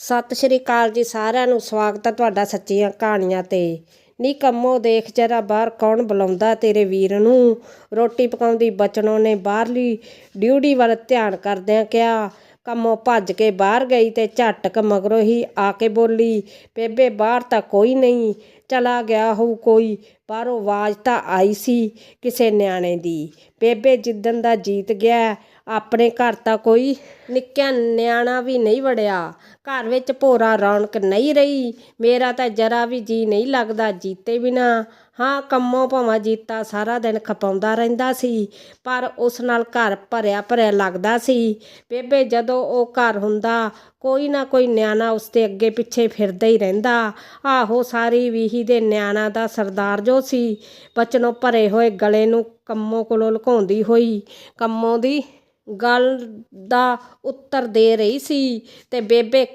ਸਤਿ ਸ਼੍ਰੀ ਅਕਾਲ ਜੀ ਸਾਰਿਆਂ ਨੂੰ, ਸਵਾਗਤ ਹੈ ਤੁਹਾਡਾ ਸੱਚੀਆਂ ਕਹਾਣੀਆਂ ਤੇ। ਨੀ ਕੰਮੋ ਦੇਖ ਜਰਾ ਬਾਹਰ ਕੌਣ ਬੁਲਾਉਂਦਾ ਤੇਰੇ ਵੀਰ ਨੂੰ? ਰੋਟੀ ਪਕਾਉਂਦੀ ਬਚਣੋ ਨੇ ਬਾਹਰਲੀ ਡਿਊਟੀ ਵੱਲ ਧਿਆਨ ਕਰਦਿਆਂ ਕਿਹਾ, ਕੰਮੋ ਭੱਜ ਕੇ ਬਾਹਰ ਗਈ ਤੇ ਝਟਕ ਮਗਰੋਂ ਹੀ ਆ ਕੇ ਬੋਲੀ, ਬੇਬੇ ਬਾਹਰ ਤਾਂ ਕੋਈ ਨਹੀਂ, ਚਲਾ ਗਿਆ ਹੋਊ ਕੋਈ, ਬਾਹਰੋਂ ਆਵਾਜ਼ ਤਾਂ ਆਈ ਸੀ ਕਿਸੇ ਨਿਆਣੇ ਦੀ। ਬੇਬੇ ਜਿੱਦਣ ਦਾ ਜੀਤ ਗਿਆ ਆਪਣੇ ਘਰ ਤਾਂ ਕੋਈ ਨਿੱਕਿਆ ਨਿਆਣਾ ਵੀ ਨਹੀਂ ਵੜਿਆ। ਘਰ ਵਿੱਚ ਭੋਰਾ ਰੌਣਕ ਨਹੀਂ ਰਹੀ। ਮੇਰਾ ਤਾਂ ਜਰਾ ਵੀ ਜੀਅ ਨਹੀਂ ਲੱਗਦਾ ਜੀਤੇ ਬਿਨਾਂ। ਹਾਂ, ਕੰਮੋਂ ਭਾਵਾਂ ਜੀਤਾ ਸਾਰਾ ਦਿਨ ਖਪਾਉਂਦਾ ਰਹਿੰਦਾ ਸੀ, ਪਰ ਉਸ ਨਾਲ ਘਰ ਭਰਿਆ ਭਰਿਆ ਲੱਗਦਾ ਸੀ। ਬੇਬੇ, ਜਦੋਂ ਉਹ ਘਰ ਹੁੰਦਾ, ਕੋਈ ਨਾ ਕੋਈ ਨਿਆਣਾ ਉਸਦੇ ਅੱਗੇ ਪਿੱਛੇ ਫਿਰਦਾ ਹੀ ਰਹਿੰਦਾ। ਆਹੋ, ਸਾਰੀ ਵੀਹੀ ਦੇ ਨਿਆਣਾ ਦਾ ਸਰਦਾਰ ਜੋ ਸੀ, ਬਚਨੋਂ ਭਰੇ ਹੋਏ ਗਲੇ ਨੂੰ ਕੰਮੋਂ ਕੋਲੋਂ ਲੁਕਾਉਂਦੀ ਹੋਈ, ਕੰਮੋਂ ਦੀ ਗੱਲ ਦਾ ਉੱਤਰ ਦੇ ਰਹੀ ਸੀ ਅਤੇ ਬੇਬੇ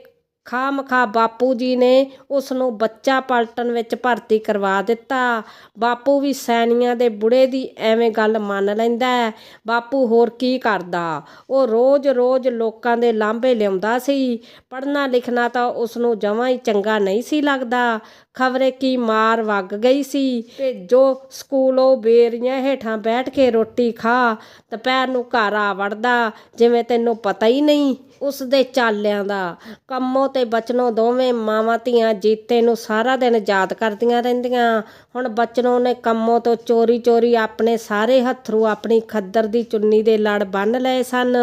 ਖਾਮਖਾ ਬਾਪੂ ਜੀ ਨੇ ਉਸ ਨੂੰ ਬੱਚਾ ਪਲਟਨ ਵਿੱਚ ਭਰਤੀ ਕਰਵਾ ਦਿੱਤਾ। ਬਾਪੂ ਵੀ ਸੈਣੀਆਂ ਦੇ ਬੁੜੇ ਦੀ ਐਵੇਂ ਗੱਲ ਮੰਨ ਲੈਂਦਾ ਹੈ। ਬਾਪੂ ਹੋਰ ਕੀ ਕਰਦਾ? ਉਹ ਰੋਜ਼-ਰੋਜ਼ ਲੋਕਾਂ ਦੇ ਲਾਂਭੇ ਲਿਆਉਂਦਾ ਸੀ। ਪੜ੍ਹਨਾ ਲਿਖਣਾ ਤਾਂ ਉਸ ਨੂੰ ਜਮਾਂ ਹੀ ਚੰਗਾ ਨਹੀਂ ਸੀ ਲੱਗਦਾ। ਖਬਰੇ ਕੀ ਮਾਰ ਵਗ ਗਈ ਸੀ। ਤੇ ਜੋ ਸਕੂਲੋਂ ਬੇਰੀਆਂ ਹੇਠਾਂ ਬੈਠ ਕੇ ਰੋਟੀ ਖਾ। ਦੁਪਹਿਰ ਨੂੰ ਘਰ ਆ ਵੜਦਾ, ਜਿਵੇਂ ਤੈਨੂੰ ਪਤਾ ਹੀ ਨਹੀਂ ਉਸ ਦੇ ਚਾਲਿਆਂ ਦਾ। ਕੰਮੋਂ ਤੇ ਬਚਨੋਂ ਦੋਵੇਂ ਮਾਵਾਂ ਧੀਆਂ ਜੀਤੇ ਨੂੰ ਸਾਰਾ ਦਿਨ ਯਾਦ ਕਰਦੀਆਂ ਰਹਿੰਦੀਆਂ। ਹੁਣ ਬਚਨੋਂ ਨੇ ਕੰਮੋਂ ਤੋਂ ਚੋਰੀ ਚੋਰੀ ਆਪਣੇ ਸਾਰੇ ਹੱਥਰੂ ਆਪਣੀ ਖੱਦਰ ਦੀ ਚੁੰਨੀ ਦੇ ਲੜ ਬੰਨ ਲਏ ਸਨ।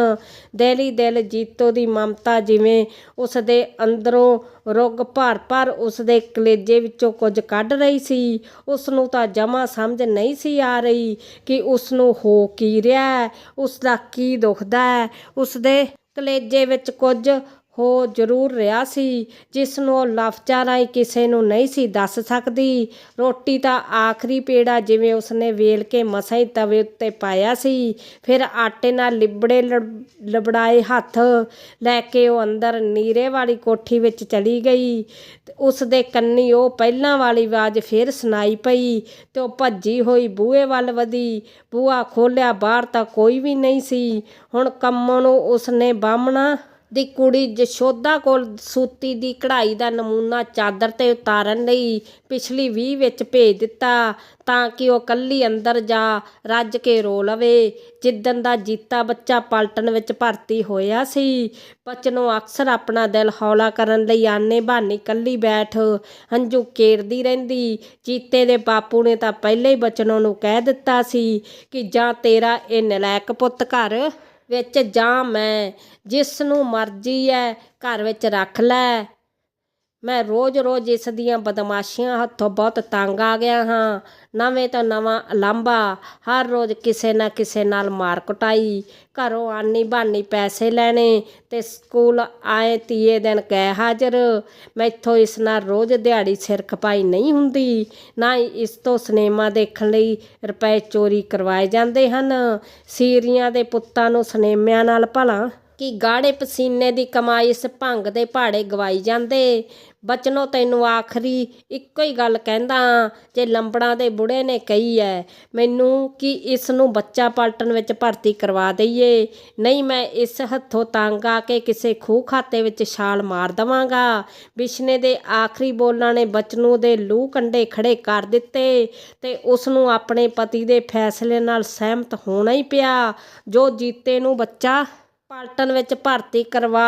ਦਿਲੀ ਦਿਲ ਜੀਤੋ ਦੀ ਮਮਤਾ ਜਿਵੇਂ ਉਸ ਦੇ ਅੰਦਰੋਂ ਰੁੱਗ ਭਰ ਭਰ ਉਸ ਦੇ ਕਲੇਜੇ ਵਿੱਚੋਂ ਕੁਝ ਕੱਢ ਰਹੀ ਸੀ। ਉਸ ਨੂੰ ਤਾਂ ਜਮਾ ਸਮਝ ਨਹੀਂ ਸੀ ਆ ਰਹੀ ਕਿ ਉਸ ਨੂੰ ਹੋ ਕੀ ਰਿਹਾ। ਹੈ ਉਸ ਦਾ ਕੀ ਦੁਖਦਾ ਹੈ? ਉਸ ਦੇ ਕਲੇਜੇ ਵਿੱਚ ਕੁਝ ਹੋ ਜ਼ਰੂਰ ਰਿਹਾ ਸੀ ਜਿਸ ਨੂੰ ਉਹ ਲਫ਼ਜ਼ਾਂ ਰਾਹੀਂ ਕਿਸੇ ਨੂੰ ਨਹੀਂ ਸੀ ਦੱਸ ਸਕਦੀ। ਰੋਟੀ ਤਾਂ ਆਖਰੀ ਪੇੜਾ ਜਿਵੇਂ ਉਸਨੇ ਵੇਲ ਕੇ ਮਸਾਂ ਹੀ ਤਵੇ ਉੱਤੇ ਪਾਇਆ ਸੀ, ਫਿਰ ਆਟੇ ਨਾਲ ਲਿਬੜੇ ਲੜ- ਲਬੜਾਏ ਹੱਥ ਲੈ ਕੇ ਉਹ ਅੰਦਰ ਨੀਰੇ ਵਾਲੀ ਕੋਠੀ ਵਿੱਚ ਚਲੀ ਗਈ। ਤੇ ਉਸ ਦੇ ਕੰਨੀ ਉਹ ਪਹਿਲਾਂ ਵਾਲੀ ਆਵਾਜ਼ ਫਿਰ ਸੁਣਾਈ ਪਈ ਤੇ ਉਹ ਭੱਜੀ ਹੋਈ ਬੂਹੇ ਵੱਲ ਵਧੀ। ਬੂਹਾ ਖੋਲ੍ਹਿਆ, ਬਾਹਰ ਤਾਂ ਕੋਈ ਵੀ ਨਹੀਂ ਸੀ। ਹੁਣ ਕੰਮੋਂ ਨੂੰ ਉਸਨੇ ਬਾਹਮਣਾ ਦੀ ਕੁੜੀ ਜਸ਼ੋਦਾ ਕੋਲ ਸੂਤੀ ਦੀ ਕਢਾਈ ਦਾ ਨਮੂਨਾ ਚਾਦਰ ਤੇ ਉਤਾਰਨ ਲਈ ਪਿਛਲੀ 20 ਵਿੱਚ ਭੇਜ ਦਿੱਤਾ ਤਾਂ ਕਿ ਉਹ ਕੱਲੀ ਅੰਦਰ ਜਾ ਰੱਜ ਕੇ ਰੋ ਲਵੇ। ਜਿੱਦਣ ਦਾ ਜੀਤਾ ਬੱਚਾ ਪਲਟਨ ਵਿੱਚ ਭਰਤੀ ਹੋਇਆ ਸੀ, ਬਚਨੋਂ ਅਕਸਰ ਆਪਣਾ ਦਿਲ ਹੌਲਾ ਕਰਨ ਲਈ ਆਨੇ ਬਹਾਨੇ ਕੱਲੀ ਬੈਠ ਹੰਝੂ ਕੇਰਦੀ ਰਹਿੰਦੀ। ਜੀਤੇ ਦੇ ਬਾਪੂ ਨੇ ਤਾਂ ਪਹਿਲੇ ਹੀ ਬਚਨੋਂ ਨੂੰ ਕਹਿ ਦਿੱਤਾ ਸੀ ਕਿ ਜਾਂ ਤੇਰਾ ਇਹ ਨਲਾਇਕ ਪੁੱਤ ਘਰ ਵਿੱਚ ਜਾਂ ਮੈਂ ਜਿਸ ਨੂੰ ਮਰਜ਼ੀ ਹੈ ਘਰ ਵਿੱਚ ਰੱਖ ਲੈ। ਮੈਂ ਰੋਜ਼-ਰੋਜ਼ ਇਸ ਦੀਆਂ ਬਦਮਾਸ਼ੀਆਂ ਹੱਥੋਂ ਬਹੁਤ ਤੰਗ ਆ ਗਿਆ ਹਾਂ। ਨਵੇਂ ਤੋਂ ਨਵਾਂ ਅਲੰਬਾ ਹਰ ਰੋਜ਼ ਕਿਸੇ ਨਾ ਕਿਸੇ ਨਾਲ ਮਾਰ ਕੁਟਾਈ, ਘਰੋਂ ਆਨੀ ਬਾਨੀ ਪੈਸੇ ਲੈਣੇ ਤੇ ਸਕੂਲ ਆਏ ਤੀਏ ਦਿਨ ਗਏ ਹਾਜ਼ਰ। ਮੈਥੋਂ ਇਸ ਨਾਲ ਰੋਜ਼ ਦਿਹਾੜੀ ਸਿਰ ਖਪਾਈ ਨਹੀਂ ਹੁੰਦੀ, ਨਾ ਹੀ ਇਸ ਤੋਂ ਸਿਨੇਮਾ ਦੇਖਣ ਲਈ ਰੁਪਏ ਚੋਰੀ ਕਰਵਾਏ ਜਾਂਦੇ ਹਨ। ਸੀਰੀਆਂ ਦੇ ਪੁੱਤਾਂ ਨੂੰ ਸਿਨੇਮਿਆਂ ਨਾਲ ਭਲਾ ਕਿ ਗਾੜੇ ਪਸੀਨੇ ਦੀ ਕਮਾਈ ਇਸ ਭੰਗ ਦੇ ਪਹਾੜੇ ਗਵਾਈ ਜਾਂਦੇ। ਬਚਨੋ ਤੈਨੂੰ ਆਖਰੀ ਇੱਕੋ ਹੀ ਗੱਲ ਕਹਿੰਦਾ ਜੇ ਲੰਬੜਾਂ ਦੇ ਬੁੜੇ ਨੇ ਕਹੀ ਐ, ਮੈਨੂੰ ਕਿ ਇਸ ਨੂੰ ਬੱਚਾ ਪਲਟਨ ਵਿੱਚ ਭਰਤੀ ਕਰਵਾ ਦਈਏ। ਨਹੀਂ, ਮੈਂ ਇਸ ਹੱਥੋਂ ਤੰਗ ਆ ਕੇ ਕਿਸੇ ਖੂਹ ਖਾਤੇ ਵਿੱਚ ਛਾਲ ਮਾਰ ਦਵਾਂਗਾ। ਵਿਸ਼ਨੇ ਦੇ ਆਖਰੀ ਬੋਲਾਂ ਨੇ ਬਚਨੂ ਦੇ ਲੂਹ ਕੰਡੇ ਖੜੇ ਕਰ ਦਿੱਤੇ ਤੇ ਉਸ ਨੂੰ ਆਪਣੇ ਪਤੀ ਦੇ ਫੈਸਲੇ ਨਾਲ ਸਹਿਮਤ ਹੋਣਾ ਹੀ ਪਿਆ। ਜੋ ਜੀਤੇ ਨੂੰ ਬੱਚਾ ਪਲਟਨ ਵਿੱਚ ਭਰਤੀ ਕਰਵਾ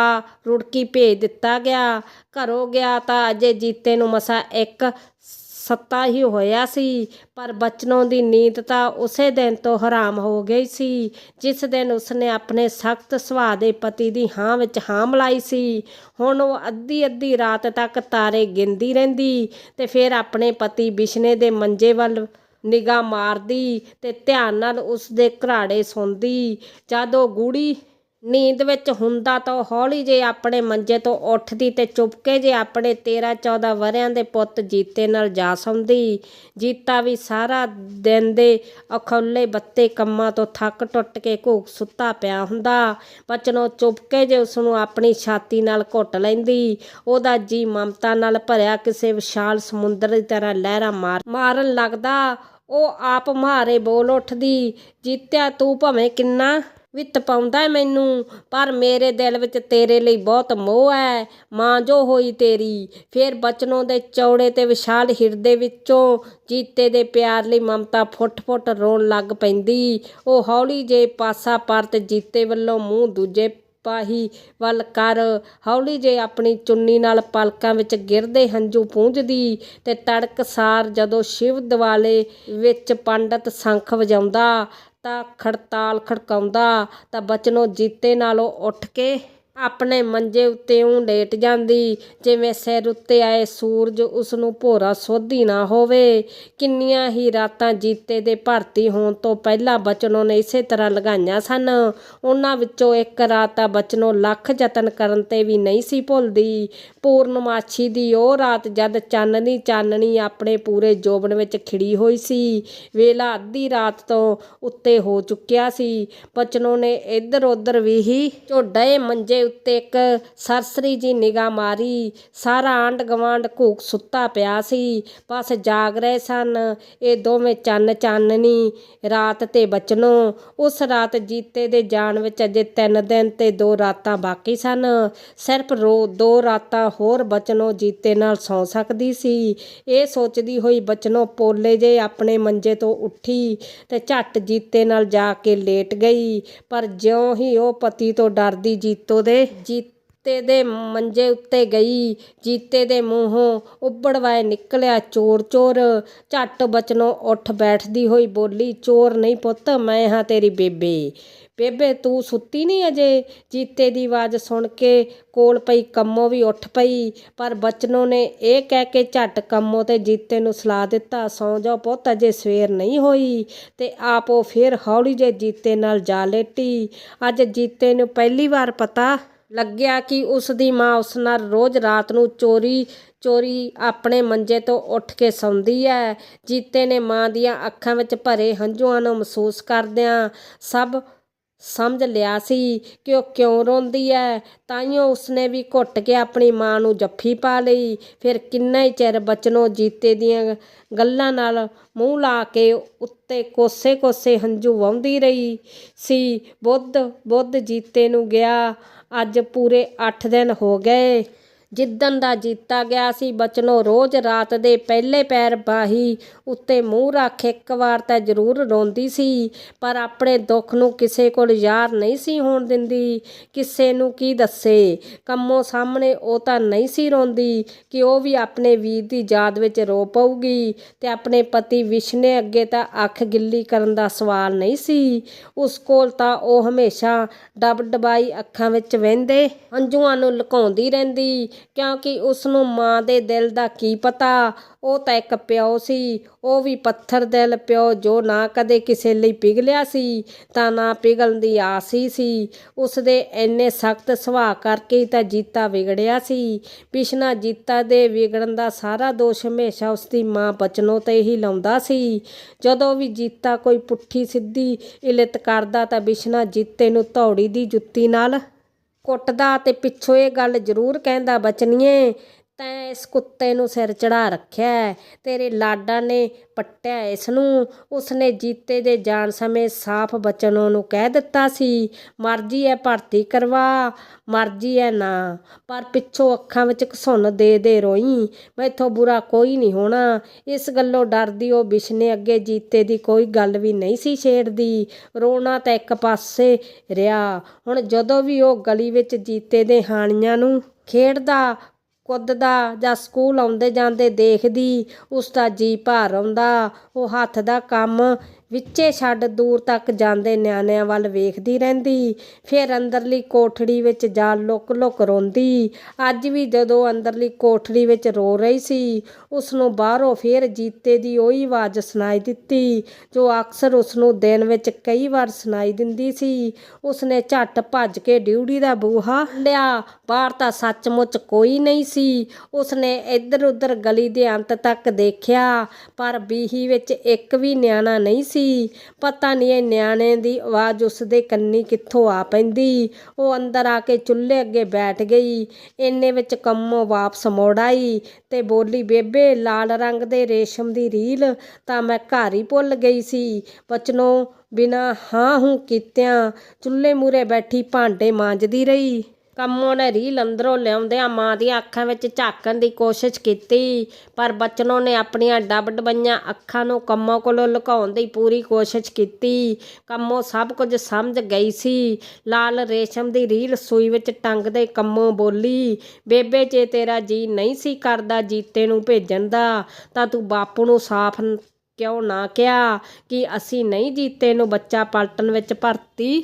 ਰੁੜਕੀ ਭੇਜ ਦਿੱਤਾ ਗਿਆ। ਘਰੋਂ ਗਿਆ ਤਾਂ ਅਜੇ ਜੀਤੇ ਨੂੰ ਮਸਾ ਇੱਕ ਸੱਤਾ ਹੀ ਹੋਇਆ ਸੀ, ਪਰ ਬਚਨੋਂ ਦੀ ਨੀਂਦ ਤਾਂ ਉਸੇ ਦਿਨ ਤੋਂ ਹਰਾਮ ਹੋ ਗਈ ਸੀ, ਜਿਸ ਦਿਨ ਉਸਨੇ ਆਪਣੇ ਸਖਤ ਸੁਭਾਅ ਦੇ ਪਤੀ ਦੀ ਹਾਂ ਵਿੱਚ ਹਾਂ ਮਿਲਾਈ ਸੀ। ਹੁਣ ਉਹ ਅੱਧੀ ਅੱਧੀ ਰਾਤ ਤੱਕ ਤਾਰੇ ਗਿਣਦੀ ਰਹਿੰਦੀ ਤੇ ਫਿਰ ਆਪਣੇ ਪਤੀ ਬਿਸ਼ਨੇ ਦੇ ਮੰਜੇ ਵੱਲ ਨਿਗਾਹ ਮਾਰਦੀ ਤੇ ਧਿਆਨ ਨਾਲ ਉਸ ਦੇ ਘਰਾੜੇ ਸੁਣਦੀ ਜਦ ਉਹ ਗੂੜੀ ਨੀਂਦ ਵਿੱਚ ਹੁੰਦਾ ਤਾਂ ਉਹ ਹੌਲੀ ਜੇ ਆਪਣੇ ਮੰਜੇ ਤੋਂ ਉੱਠਦੀ ਤੇ ਚੁਪਕੇ ਜੇ ਆਪਣੇ 13 14 ਵਰਿਆਂ ਦੇ ਪੁੱਤ ਜੀਤੇ ਨਾਲ ਜਾ ਸੌਂਦੀ। ਜੀਤਾ ਵੀ ਸਾਰਾ ਦਿਨ ਦੇ ਅਖੌਲੇ ਬੱਤੇ ਕੰਮਾਂ ਤੋਂ ਥੱਕ ਟੁੱਟ ਕੇ ਘੂਕ ਸੁੱਤਾ ਪਿਆ ਹੁੰਦਾ। ਬਚਨੋਂ ਚੁਪਕੇ ਜੇ ਉਸ ਨੂੰ ਆਪਣੀ ਛਾਤੀ ਨਾਲ ਘੁੱਟ ਲੈਂਦੀ। ਉਹਦਾ ਜੀ ਮਮਤਾ ਨਾਲ ਭਰਿਆ ਕਿਸੇ ਵਿਸ਼ਾਲ ਸਮੁੰਦਰ ਦੀ ਤਰ੍ਹਾਂ ਲਹਿਰਾਂ ਮਾਰ ਮਾਰਨ ਲੱਗਦਾ। ਉਹ ਆਪ ਮਾਰੇ ਬੋਲ ਉੱਠਦੀ, ਜੀਤਿਆ, ਤੂੰ ਭਵੇਂ ਕਿੰਨਾ ਵਿੱਤ ਪਾਉਂਦਾ ਮੈਨੂੰ, ਪਰ ਮੇਰੇ ਦਿਲ ਵਿੱਚ ਤੇਰੇ ਲਈ ਬਹੁਤ ਮੋਹ ਹੈ। ਮਾਂ ਜੋ ਹੋਈ ਤੇਰੀ, ਫਿਰ ਬਚਨੋਂ ਦੇ ਚੌੜੇ ਤੇ ਵਿਸ਼ਾਲ ਹਿਰਦੇ ਵਿੱਚੋਂ ਜੀਤੇ ਦੇ ਪਿਆਰ ਲਈ ਮਮਤਾ ਫੁੱਟ-ਫੁੱਟ ਰੋਣ ਲੱਗ ਪੈਂਦੀ। ਉਹ ਹੌਲੀ ਜੇ ਪਾਸਾ ਪਰਤ ਜੀਤੇ ਵੱਲੋਂ ਮੂੰਹ ਦੂਜੇ ਪਾਹੀ ਵੱਲ ਕਰ, ਹੌਲੀ ਜੇ ਆਪਣੀ ਚੁੰਨੀ ਨਾਲ ਪਲਕਾਂ ਵਿੱਚ ਗਿਰਦੇ ਹੰਝੂ ਪੂੰਝਦੀ ਤੇ ਤੜਕਸਾਰ ਜਦੋਂ ਸ਼ਿਵ ਦਿਵਾਲੇ ਵਿੱਚ ਪੰਡਤ ਸ਼ੰਖ ਵਜਾਉਂਦਾ ਤਾਂ ਖੜਤਾਲ ਖੜਕਾਉਂਦਾ ਤਾਂ ਬਚਨੋਂ ਜੀਤੇ ਨਾਲੋਂ ਉੱਠ ਕੇ ਆਪਣੇ ਮੰਜੇ ਉੱਤੇ ਉਂ ਲੇਟ ਜਾਂਦੀ, ਜਿਵੇਂ ਸਿਰ ਉੱਤੇ ਆਏ ਸੂਰਜ ਉਸ ਨੂੰ ਭੋਰਾ ਸੋਧੀ ਨਾ ਹੋਵੇ। ਕਿੰਨੀਆਂ ਹੀ ਰਾਤਾਂ ਜੀਤੇ ਦੇ ਭਰਤੀ ਹੋਣ ਤੋਂ ਪਹਿਲਾਂ ਬਚਨੋ ਨੇ ਇਸੇ ਤਰ੍ਹਾਂ ਲਗਾਈਆਂ ਸਨ। ਉਹਨਾਂ ਵਿੱਚੋਂ ਇੱਕ ਰਾਤ ਤਾਂ ਬਚਨੋਂ ਲੱਖ ਯਤਨ ਕਰਨ ਤੇ ਵੀ ਨਹੀਂ ਸੀ ਭੁੱਲਦੀ। ਪੂਰਨਮਾਸ਼ੀ ਦੀ ਉਹ ਰਾਤ ਜਦ ਚਾਨਣੀ ਚਾਨਣੀ ਆਪਣੇ ਪੂਰੇ ਜੋਬਨ ਵਿੱਚ ਖਿੜੀ ਹੋਈ ਸੀ। ਵੇਲਾ ਅੱਧੀ ਰਾਤ ਤੋਂ ਉੱਤੇ ਹੋ ਚੁੱਕਿਆ ਸੀ। ਬਚਨੋ ਨੇ ਇੱਧਰ ਉੱਧਰ ਵੀ ਹੀ ਝੋਡੇ ਮੰਜੇ ਉੱਤੇ ਇੱਕ ਸਰਸਰੀ ਜੀ ਨਿਗਾਹ ਮਾਰੀ। ਸਾਰਾ ਆਂਢ ਗਵਾਂਢ ਘੂਕ ਸੁੱਤਾ ਪਿਆ ਸੀ। ਬਸ ਜਾਗ ਰਹੇ ਸਨ। ਇਹ ਦੋਵੇਂ ਚੰਨ ਚਾਨਣੀ, ਰਾਤ ਤੇ ਬਚਨੋਂ। ਉਸ ਰਾਤ ਜੀਤੇ ਦੇ ਜਾਣ ਵਿੱਚ ਅਜੇ ਤਿੰਨ ਦਿਨ ਤੇ ਦੋ ਰਾਤਾਂ ਬਾਕੀ ਸਨ। ਸਿਰਫ ਰੋ, ਦੋ ਰਾਤਾਂ ਹੋਰ ਬਚਨੋ ਜੀਤੇ ਨਾਲ ਸੌ ਸਕਦੀ ਸੀ। ਇਹ ਸੋਚਦੀ ਹੋਈ ਬਚਨੋ ਪੋਲੇ ਜੇ ਆਪਣੇ ਮੰਜੇ ਤੋਂ ਉੱਠੀ ਤੇ ਝੱਟ ਜੀਤੇ ਨਾਲ ਜਾ ਕੇ ਲੇਟ ਗਈ। ਪਰ ਜਿਉਂ ਹੀ ਉਹ ਪਤੀ ਤੋਂ ਡਰਦੀ ਜੀਤੋ ਦੇ ਦੇ ਜੀਤੇ ਦੇ ਮੰਜੇ ਉੱਤੇ ਗਈ। ਜੀਤੇ ਦੇ ਮੂੰਹੋਂ ਉੱਬੜਵਾਏ ਨਿਕਲਿਆ ਚੋਰ ਚੋਰ। ਝੱਟ ਬਚਨੋਂ ਉੱਠ ਬੈਠਦੀ ਹੋਈ ਬੋਲੀ, ਚੋਰ ਨਹੀਂ ਪੁੱਤ, ਮੈਂ ਹਾਂ ਤੇਰੀ ਬੇਬੇ। ਬੇਬੇ, ਤੂੰ ਸੁੱਤੀ ਨਹੀਂ ਅਜੇ? ਜੀਤੇ ਦੀ ਆਵਾਜ਼ ਸੁਣ ਕੇ ਕੋਲ ਪਈ, ਕੰਮੋ ਵੀ ਉੱਠ ਪਈ। ਪਰ ਬਚਨੋ ਨੇ ਇਹ ਕਹਿ ਕੇ ਝੱਟ ਕੰਮੋ ਤੇ ਜੀਤੇ ਨੂੰ ਸਲਾਹ ਦਿੱਤਾ, ਸੌਂ ਜਾ ਪੁੱਤ, ਅਜੇ ਸਵੇਰ ਨਹੀਂ ਹੋਈ। ਤੇ ਆਪ ਉਹ ਫਿਰ ਹੌਲੀ ਜੇ ਜੀਤੇ ਨਾਲ ਜਾ ਲੇਟੀ। ਅੱਜ ਜੀਤੇ ਨੂੰ ਪਹਿਲੀ ਵਾਰ ਪਤਾ ਲੱਗਿਆ ਕਿ ਉਸ ਦੀ ਮਾਂ ਉਸ ਨਾਲ ਰੋਜ਼ ਰਾਤ ਨੂੰ ਚੋਰੀ ਚੋਰੀ ਆਪਣੇ ਮੰਜੇ ਤੋਂ ਉੱਠ ਕੇ ਸੌਂਦੀ ਹੈ। ਜੀਤੇ ਨੇ ਮਾਂ ਦੀਆਂ ਅੱਖਾਂ ਵਿੱਚ ਭਰੇ ਹੰਝੂਆਂ ਨੂੰ ਮਹਿਸੂਸ ਕਰਦਿਆਂ ਸਭ ਸਮਝ ਲਿਆ ਸੀ ਕਿ ਉਹ ਕਿਉਂ ਰੋਂਦੀ ਹੈ। ਤਾਈਓ ਉਸਨੇ ਵੀ ਘੁੱਟ ਕੇ ਆਪਣੀ ਮਾਂ ਨੂੰ ਜੱਫੀ ਪਾ ਲਈ। ਫਿਰ ਕਿੰਨਾ ਹੀ ਚਿਰ ਬਚਨੋ ਜੀਤੇ ਦੀਆਂ ਗੱਲਾਂ ਨਾਲ ਮੂੰਹ ਲਾ ਕੇ ਉੱਤੇ ਕੋਸੇ ਕੋਸੇ ਹੰਝੂ ਵਹੁੰਦੀ ਰਹੀ ਸੀ। ਬੁੱਧ ਬੁੱਧ ਜੀਤੇ ਨੂੰ ਗਿਆ। ਅੱਜ ਪੂਰੇ ਅੱਠ ਦਿਨ ਹੋ ਗਏ। ਜਿੱਦਣ ਦਾ ਜੀਤਾ ਗਿਆ ਸੀ, ਬਚਨੋਂ ਰੋਜ਼ ਰਾਤ ਦੇ ਪਹਿਲੇ ਪੈਰ ਬਾਹੀ, ਉੱਤੇ ਮੂੰਹ ਰੱਖ ਇੱਕ ਵਾਰ ਤਾਂ ਜ਼ਰੂਰ ਰੋਂਦੀ ਸੀ, ਪਰ ਆਪਣੇ ਦੁੱਖ ਨੂੰ ਕਿਸੇ ਕੋਲ ਯਾਰ ਨਹੀਂ ਸੀ ਹੋਣ ਦਿੰਦੀ। ਕਿਸੇ ਨੂੰ ਕੀ ਦੱਸੇ? ਕੰਮੋਂ ਸਾਹਮਣੇ ਉਹ ਤਾਂ ਨਹੀਂ ਸੀ ਰੋਂਦੀ ਕਿ ਉਹ ਵੀ ਆਪਣੇ ਵੀਰ ਦੀ ਯਾਦ ਵਿੱਚ ਰੋ ਪਊਗੀ ਤੇ ਆਪਣੇ ਪਤੀ ਵਿਸ਼ਨੇ ਅੱਗੇ ਤਾਂ ਅੱਖ ਗਿੱਲੀ ਕਰਨ ਦਾ ਸਵਾਲ ਨਹੀਂ ਸੀ। ਉਸ ਕੋਲ ਤਾਂ ਉਹ ਹਮੇਸ਼ਾ ਡਬ ਡਬਾਈ ਅੱਖਾਂ ਵਿੱਚ ਵਹਿੰਦੇ, ਅੰਜੂਆਂ ਨੂੰ ਲੁਕਾਉਂਦੀ ਰਹਿੰਦੀ ਕਿਉਂਕਿ ਉਸ ਨੂੰ ਮਾਂ ਦੇ ਦਿਲ ਦਾ ਕੀ ਪਤਾ? ਉਹ ਤਾਂ ਇੱਕ ਪਿਓ ਸੀ। ਉਹ ਵੀ ਪੱਥਰ ਦਿਲ ਪਿਓ ਜੋ ਨਾ ਕਦੇ ਕਿਸੇ ਲਈ ਪਿਘਲਿਆ ਸੀ, ਤਾਂ ਨਾ ਪਿਘਲਣ ਦੀ ਆਸ ਹੀ ਸੀ। ਉਸ ਦੇ ਇੰਨੇ ਸਖਤ ਸੁਭਾਅ ਕਰਕੇ ਤਾਂ ਜੀਤਾ ਵਿਗੜਿਆ ਸੀ। ਪਿਛਨਾ ਜੀਤਾ ਦੇ ਵਿਗੜਨ ਦਾ ਸਾਰਾ ਦੋਸ਼ ਹਮੇਸ਼ਾ ਉਸ ਦੀ ਮਾਂ ਬਚਨੋ ਤੇ ਹੀ ਲਾਉਂਦਾ ਸੀ। ਜਦੋਂ ਵੀ ਜੀਤਾ ਕੋਈ ਪੁੱਠੀ ਸਿੱਧੀ ਇਲਿਤ ਕਰਦਾ ਤਾਂ ਬਿਸ਼ਨਾ ਜੀਤੇ ਨੂੰ ਧੌੜੀ ਦੀ ਜੁੱਤੀ ਨਾਲ ਕੁੱਟਦਾ ਤੇ ਪਿੱਛੋਂ ਇਹ ਗੱਲ ਜ਼ਰੂਰ ਕਹਿੰਦਾ ਬਚਨੀਏ। ਤੈਂ ਇਸ ਕੁੱਤੇ ਨੂੰ ਸਿਰ ਚੜਾ ਰੱਖਿਆ ਤੇਰੇ ਲਾਡਾ ਨੇ ਪੱਟਿਆ ਇਸ ਨੂੰ। ਉਸਨੇ ਜੀਤੇ ਦੇ ਜਾਣ ਸਮੇਂ ਸਾਫ਼ ਬਚਨੋਂ ਨੂੰ ਕਹਿ ਦਿੱਤਾ ਸੀ, ਮਰਜ਼ੀ ਹੈ ਭਰਤੀ ਕਰਵਾ, ਮਰਜ਼ੀ ਹੈ ਨਾ। ਪਰ ਪਿੱਛੋਂ ਅੱਖਾਂ ਵਿੱਚ ਘਸੁੰਨ ਦੇ ਦੇ ਰੋਈ, ਮੈਥੋਂ ਬੁਰਾ ਕੋਈ ਨਹੀਂ ਹੋਣਾ। ਇਸ ਗੱਲੋਂ ਡਰਦੀ ਉਹ ਬਿਸ਼ਨੇ ਅੱਗੇ ਜੀਤੇ ਦੀ ਕੋਈ ਗੱਲ ਵੀ ਨਹੀਂ ਸੀ ਛੇੜਦੀ। ਰੋਣਾ ਤਾਂ ਇੱਕ ਪਾਸੇ ਰਿਹਾ। ਹੁਣ ਜਦੋਂ ਵੀ ਉਹ ਗਲੀ ਵਿੱਚ ਜੀਤੇ ਦੇ ਹਾਣੀਆਂ ਨੂੰ ਖੇਡਦਾ ਕੁੱਦਦਾ ਜਾਂ ਸਕੂਲ ਆਉਂਦੇ ਜਾਂਦੇ ਦੇਖਦੀ ਉਸ ਦਾ ਜੀ ਭਰ ਆਉਂਦਾ, ਉਹ ਹੱਥ ਦਾ ਕੰਮ ਵਿੱਚੇ ਛੱਡ ਦੂਰ ਤੱਕ ਜਾਂਦੇ ਨਿਆਣਿਆਂ ਵੱਲ ਵੇਖਦੀ ਰਹਿੰਦੀ। ਫਿਰ ਅੰਦਰਲੀ ਕੋਠੜੀ ਵਿੱਚ ਜਾ ਲੁੱਕ ਲੁੱਕ ਰੋਂਦੀ। ਅੱਜ ਵੀ ਜਦੋਂ ਅੰਦਰਲੀ ਕੋਠੜੀ ਵਿੱਚ ਰੋ ਰਹੀ ਸੀ ਉਸ ਨੂੰ ਬਾਹਰੋਂ ਫਿਰ ਜੀਤੇ ਦੀ ਉਹੀ ਆਵਾਜ਼ ਸੁਣਾਈ ਦਿੱਤੀ, ਜੋ ਅਕਸਰ ਉਸ ਨੂੰ ਦਿਨ ਵਿੱਚ ਕਈ ਵਾਰ ਸੁਣਾਈ ਦਿੰਦੀ ਸੀ। ਉਸਨੇ ਝੱਟ ਭੱਜ ਕੇ ਡਿਊਟੀ ਦਾ ਬੂਹਾ ਲਿਆ। ਬਾਹਰ ਤਾਂ ਸੱਚਮੁੱਚ ਕੋਈ ਨਹੀਂ ਸੀ। ਉਸਨੇ ਇੱਧਰ ਉੱਧਰ ਗਲੀ ਦੇ ਅੰਤ ਤੱਕ ਦੇਖਿਆ, ਪਰ ਬੀਹੀ ਵਿੱਚ ਇੱਕ ਵੀ ਨਿਆਣਾ ਨਹੀਂ ਸੀ। ਸੀ ਪਤਾ ਨਹੀਂ ਇਹ ਨਿਆਣੇ ਦੀ ਆਵਾਜ਼ ਉਸਦੇ ਕੰਨੀ ਕਿੱਥੋਂ ਆ ਪੈਂਦੀ। ਉਹ ਅੰਦਰ ਆ ਕੇ ਚੁੱਲ੍ਹੇ ਅੱਗੇ ਬੈਠ ਗਈ। ਇੰਨੇ ਵਿੱਚ ਕੰਮੋਂ ਵਾਪਸ ਮੋੜ ਆਈ ਤੇ ਬੋਲੀ, ਬੇਬੇ, ਲਾਲ ਰੰਗ ਦੇ ਰੇਸ਼ਮ ਦੀ ਰੀਲ ਤਾਂ ਮੈਂ ਘਰ ਹੀ ਭੁੱਲ ਗਈ ਸੀ। ਬਚਨੋਂ ਬਿਨਾ ਹਾਂ ਹੂੰ ਕੀਤਿਆਂ ਚੁੱਲ੍ਹੇ ਮੂਰੇ ਬੈਠੀ ਭਾਂਡੇ ਮਾਂਜਦੀ ਰਹੀ। ਕੰਮੋਂ ਨੇ ਰੀਲ ਅੰਦਰੋਂ ਲਿਆਉਂਦਿਆਂ ਮਾਂ ਦੀਆਂ ਅੱਖਾਂ ਵਿੱਚ ਝਾਕਣ ਦੀ ਕੋਸ਼ਿਸ਼ ਕੀਤੀ। ਪਰ ਬਚਨੋ ਨੇ ਆਪਣੀਆਂ ਡੱਬ ਡਬਈਆਂ ਅੱਖਾਂ ਨੂੰ ਕੰਮੋਂ ਕੋਲੋਂ ਲੁਕਾਉਣ ਦੀ ਪੂਰੀ ਕੋਸ਼ਿਸ਼ ਕੀਤੀ। ਕੰਮੋ ਸਭ ਕੁਝ ਸਮਝ ਗਈ ਸੀ। ਲਾਲ ਰੇਸ਼ਮ ਦੀ ਰੀਲ ਸੂਈ ਵਿੱਚ ਟੰਗਦੇ ਕੰਮੋ ਬੋਲੀ, ਬੇਬੇ, ਜੇ ਤੇਰਾ ਜੀ ਨਹੀਂ ਸੀ ਕਰਦਾ ਜੀਤੇ ਨੂੰ ਭੇਜਣ ਦਾ, ਤਾਂ ਤੂੰ ਬਾਪੂ ਨੂੰ ਸਾਫ਼ ਕਿਉਂ ਨਾ ਕਿਹਾ ਕਿ ਅਸੀਂ ਨਹੀਂ ਜੀਤੇ ਨੂੰ ਬੱਚਾ ਪਲਟਨ ਵਿੱਚ ਭਰਤੀ?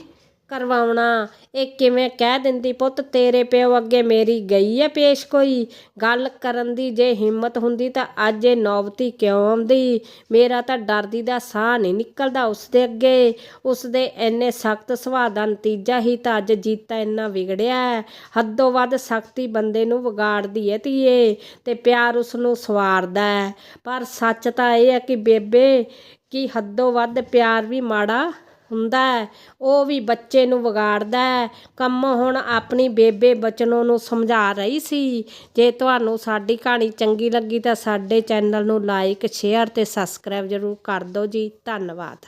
ਕਰਵਾਉਣਾ। ਇਹ ਕਿਵੇਂ ਕਹਿ ਦਿੰਦੀ, ਪੁੱਤ, ਤੇਰੇ ਪਿਓ ਅੱਗੇ ਮੇਰੀ ਗਈ ਹੈ ਪੇਸ਼ ਕੋਈ ਗੱਲ ਕਰਨ ਦੀ ਜੇ ਹਿੰਮਤ ਹੁੰਦੀ ਤਾਂ ਅੱਜ ਇਹ ਨੌਬਤੀ ਕਿਉਂ ਆਉਂਦੀ? ਮੇਰਾ ਤਾਂ ਡਰਦੀ ਦਾ ਸਾਹ ਨਹੀਂ ਨਿਕਲਦਾ ਉਸਦੇ ਅੱਗੇ। ਉਸਦੇ ਇੰਨੇ ਸਖਤ ਸੁਭਾਅ ਦਾ ਨਤੀਜਾ ਹੀ ਤਾਂ ਅੱਜ ਜੀਤਾ ਇੰਨਾ ਵਿਗੜਿਆ ਹੈ ਹੱਦੋਂ ਵੱਧ ਸਖਤੀ ਬੰਦੇ ਨੂੰ ਵਿਗਾੜਦੀ ਹੈ ਧੀਏ ਤੇ ਪਿਆਰ ਉਸ ਨੂੰ ਸਵਾਰਦਾ ਪਰ ਸੱਚ ਤਾਂ ਇਹ ਹੈ ਕਿ ਬੇਬੇ, ਕਿ ਹੱਦੋਂ ਵੱਧ ਪਿਆਰ ਵੀ ਮਾੜਾ ਹੁੰਦਾ ਹੈ। ਉਹ ਵੀ ਬੱਚੇ ਨੂੰ ਵਿਗਾੜਦਾ ਹੈ। ਕੰਮ ਹੁਣ ਆਪਣੀ ਬੇਬੇ ਬਚਨੋਂ ਨੂੰ ਸਮਝਾ ਰਹੀ ਸੀ। ਜੇ ਤੁਹਾਨੂੰ ਸਾਡੀ ਕਹਾਣੀ ਚੰਗੀ ਲੱਗੀ ਤਾਂ ਸਾਡੇ ਚੈਨਲ ਨੂੰ ਲਾਈਕ, ਸ਼ੇਅਰ ਅਤੇ ਸਬਸਕ੍ਰਾਈਬ ਜ਼ਰੂਰ ਕਰ ਦਿਓ ਜੀ। ਧੰਨਵਾਦ।